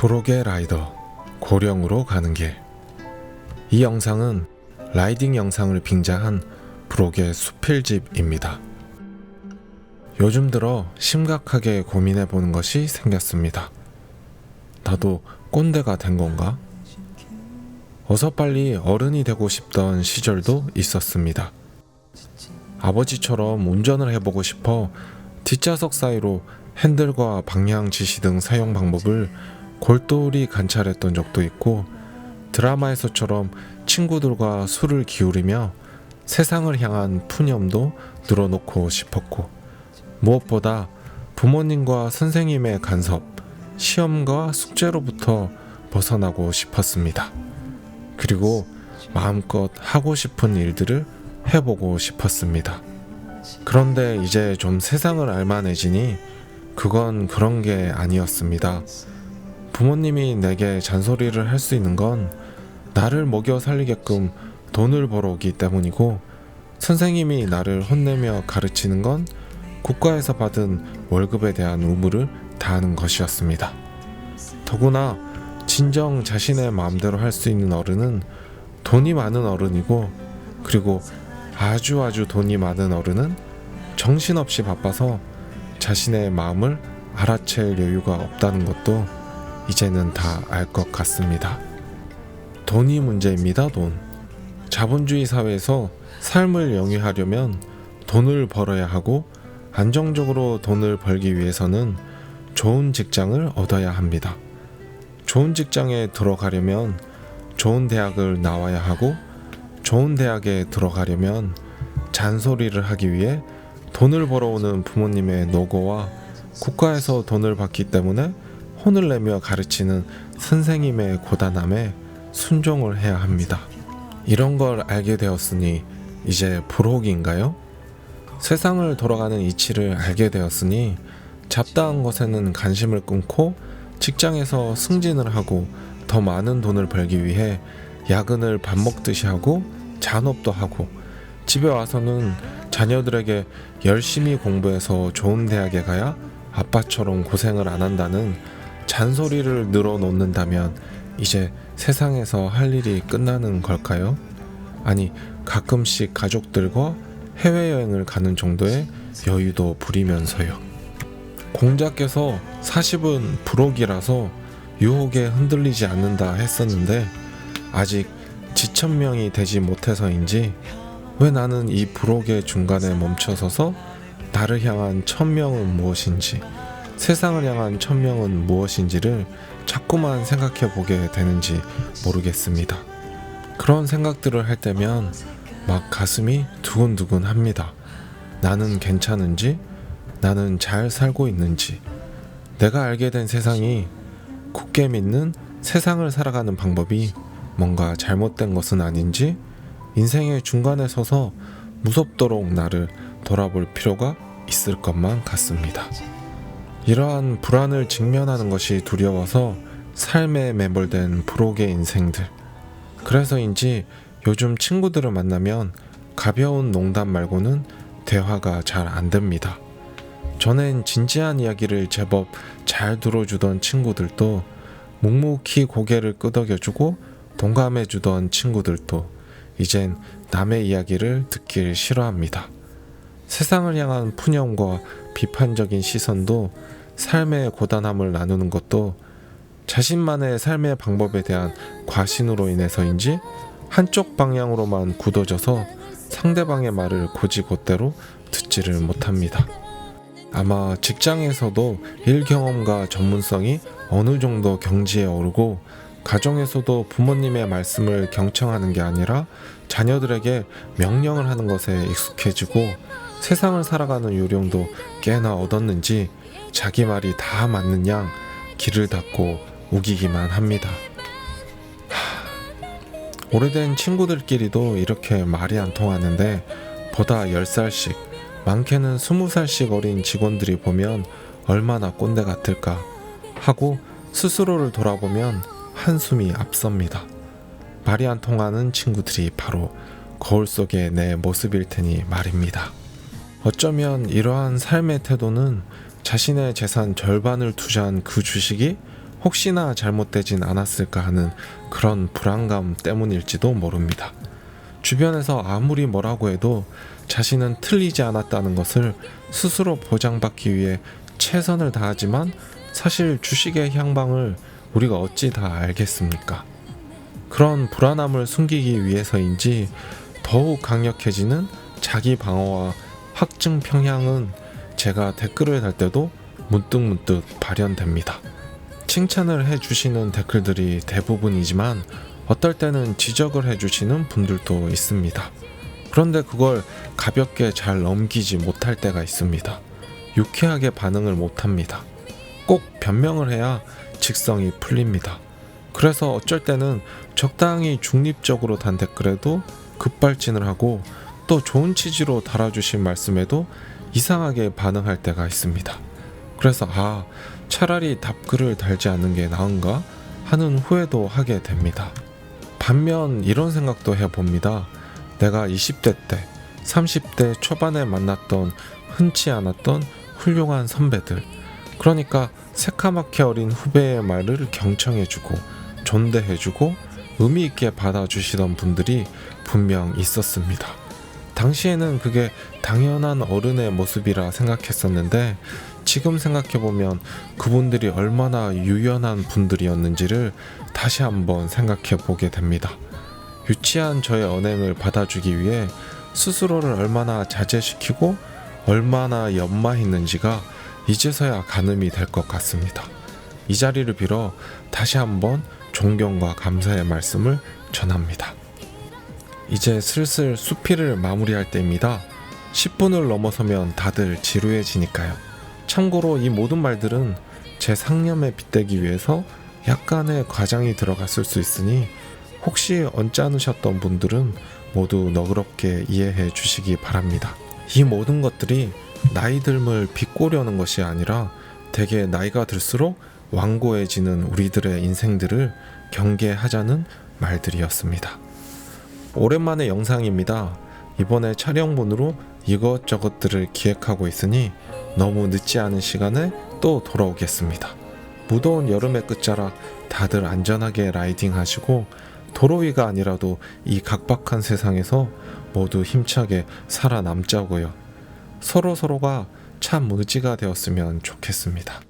브로게 라이더 고령으로 가는 길. 이 영상은 라이딩 영상을 빙자한 브로게 수필집입니다. 요즘 들어 심각하게 고민해 보는 것이 생겼습니다. 나도 꼰대가 된 건가? 어서 빨리 어른이 되고 싶던 시절도 있었습니다. 아버지처럼 운전을 해보고 싶어 뒷좌석 사이로 핸들과 방향 지시 등 사용 방법을 골똘히 관찰했던 적도 있고 드라마에서처럼 친구들과 술을 기울이며 세상을 향한 푸념도 늘어놓고 싶었고 무엇보다 부모님과 선생님의 간섭, 시험과 숙제로부터 벗어나고 싶었습니다. 그리고 마음껏 하고 싶은 일들을 해보고 싶었습니다. 그런데 이제 좀 세상을 알만해지니 그건 그런 게 아니었습니다. 부모님이 내게 잔소리를 할 수 있는 건 나를 먹여 살리게끔 돈을 벌어오기 때문이고 선생님이 나를 혼내며 가르치는 건 국가에서 받은 월급에 대한 의무를 다하는 것이었습니다. 더구나 진정 자신의 마음대로 할 수 있는 어른은 돈이 많은 어른이고 그리고 아주 아주 돈이 많은 어른은 정신없이 바빠서 자신의 마음을 알아챌 여유가 없다는 것도 이제는 다 알 것 같습니다. 돈이 문제입니다, 돈. 자본주의 사회에서 삶을 영위하려면 돈을 벌어야 하고 안정적으로 돈을 벌기 위해서는 좋은 직장을 얻어야 합니다. 좋은 직장에 들어가려면 좋은 대학을 나와야 하고 좋은 대학에 들어가려면 잔소리를 하기 위해 돈을 벌어오는 부모님의 노고와 국가에서 돈을 받기 때문에 혼을 내며 가르치는 선생님의 고단함에 순종을 해야 합니다. 이런 걸 알게 되었으니 이제 불혹인가요? 세상을 돌아가는 이치를 알게 되었으니 잡다한 것에는 관심을 끊고 직장에서 승진을 하고 더 많은 돈을 벌기 위해 야근을 밥 먹듯이 하고 잔업도 하고 집에 와서는 자녀들에게 열심히 공부해서 좋은 대학에 가야 아빠처럼 고생을 안 한다는 잔소리를 늘어놓는다면 이제 세상에서 할 일이 끝나는 걸까요? 아니, 가끔씩 가족들과 해외여행을 가는 정도의 여유도 부리면서요. 공자께서 40은 불혹이라서 유혹에 흔들리지 않는다 했었는데 아직 지천명이 되지 못해서인지 왜 나는 이 불혹의 중간에 멈춰서서 나를 향한 천명은 무엇인지 세상을 향한 천명은 무엇인지를 자꾸만 생각해 보게 되는지 모르겠습니다. 그런 생각들을 할 때면 막 가슴이 두근두근 합니다. 나는 괜찮은지, 나는 잘 살고 있는지, 내가 알게 된 세상이 굳게 믿는 세상을 살아가는 방법이 뭔가 잘못된 것은 아닌지, 인생의 중간에 서서 무섭도록 나를 돌아볼 필요가 있을 것만 같습니다. 이러한 불안을 직면하는 것이 두려워서 삶에 매몰된 불혹의 인생들. 그래서인지 요즘 친구들을 만나면 가벼운 농담 말고는 대화가 잘 안 됩니다. 전엔 진지한 이야기를 제법 잘 들어주던 친구들도 묵묵히 고개를 끄덕여주고 동감해주던 친구들도 이젠 남의 이야기를 듣길 싫어합니다. 세상을 향한 푸념과 비판적인 시선도 삶의 고단함을 나누는 것도 자신만의 삶의 방법에 대한 과신으로 인해서인지 한쪽 방향으로만 굳어져서 상대방의 말을 고지곧대로 듣지를 못합니다. 아마 직장에서도 일 경험과 전문성이 어느 정도 경지에 오르고 가정에서도 부모님의 말씀을 경청하는 게 아니라 자녀들에게 명령을 하는 것에 익숙해지고 세상을 살아가는 요령도 꽤나 얻었는지 자기 말이 다 맞는 양 길을 닫고 우기기만 합니다. 하, 오래된 친구들끼리도 이렇게 말이 안 통하는데 보다 10살씩 많게는 20살씩 어린 직원들이 보면 얼마나 꼰대 같을까 하고 스스로를 돌아보면 한숨이 앞섭니다. 말이 안 통하는 친구들이 바로 거울 속의 내 모습일 테니 말입니다. 어쩌면 이러한 삶의 태도는 자신의 재산 절반을 투자한 그 주식이 혹시나 잘못되진 않았을까 하는 그런 불안감 때문일지도 모릅니다. 주변에서 아무리 뭐라고 해도 자신은 틀리지 않았다는 것을 스스로 보장받기 위해 최선을 다하지만 사실 주식의 향방을 우리가 어찌 다 알겠습니까? 그런 불안함을 숨기기 위해서인지 더욱 강력해지는 자기 방어와 확증 평향은 제가 댓글을 달 때도 문득문득 발현됩니다. 칭찬을 해주시는 댓글들이 대부분이지만 어떨 때는 지적을 해주시는 분들도 있습니다. 그런데 그걸 가볍게 잘 넘기지 못할 때가 있습니다. 유쾌하게 반응을 못합니다. 꼭 변명을 해야 직성이 풀립니다. 그래서 어쩔 때는 적당히 중립적으로 단 댓글에도 급발진을 하고 또 좋은 취지로 달아주신 말씀에도 이상하게 반응할 때가 있습니다. 그래서 아, 차라리 답글을 달지 않는 게 나은가 하는 후회도 하게 됩니다. 반면 이런 생각도 해봅니다. 내가 20대 때, 30대 초반에 만났던 흔치 않았던 훌륭한 선배들. 그러니까 새카맣게 어린 후배의 말을 경청해주고 존대해주고 의미 있게 받아주시던 분들이 분명 있었습니다. 당시에는 그게 당연한 어른의 모습이라 생각했었는데 지금 생각해보면 그분들이 얼마나 유연한 분들이었는지를 다시 한번 생각해 보게 됩니다. 유치한 저의 언행을 받아주기 위해 스스로를 얼마나 자제시키고 얼마나 연마했는지가 이제서야 가늠이 될 것 같습니다. 이 자리를 빌어 다시 한번 존경과 감사의 말씀을 전합니다. 이제 슬슬 수피를 마무리할 때입니다. 10분을 넘어서면 다들 지루해지니까요. 참고로 이 모든 말들은 제 상념에 빗대기 위해서 약간의 과장이 들어갔을 수 있으니 혹시 언짢으셨던 분들은 모두 너그럽게 이해해 주시기 바랍니다. 이 모든 것들이 나이 듦을 비꼬려는 것이 아니라 대개 나이가 들수록 완고해지는 우리들의 인생들을 경계하자는 말들이었습니다. 오랜만의 영상입니다. 이번에 촬영본으로 이것저것들을 기획하고 있으니 너무 늦지 않은 시간에 또 돌아오겠습니다. 무더운 여름의 끝자락 다들 안전하게 라이딩 하시고 도로 위가 아니라도 이 각박한 세상에서 모두 힘차게 살아남자고요. 서로 서로가 참 의지가 되었으면 좋겠습니다.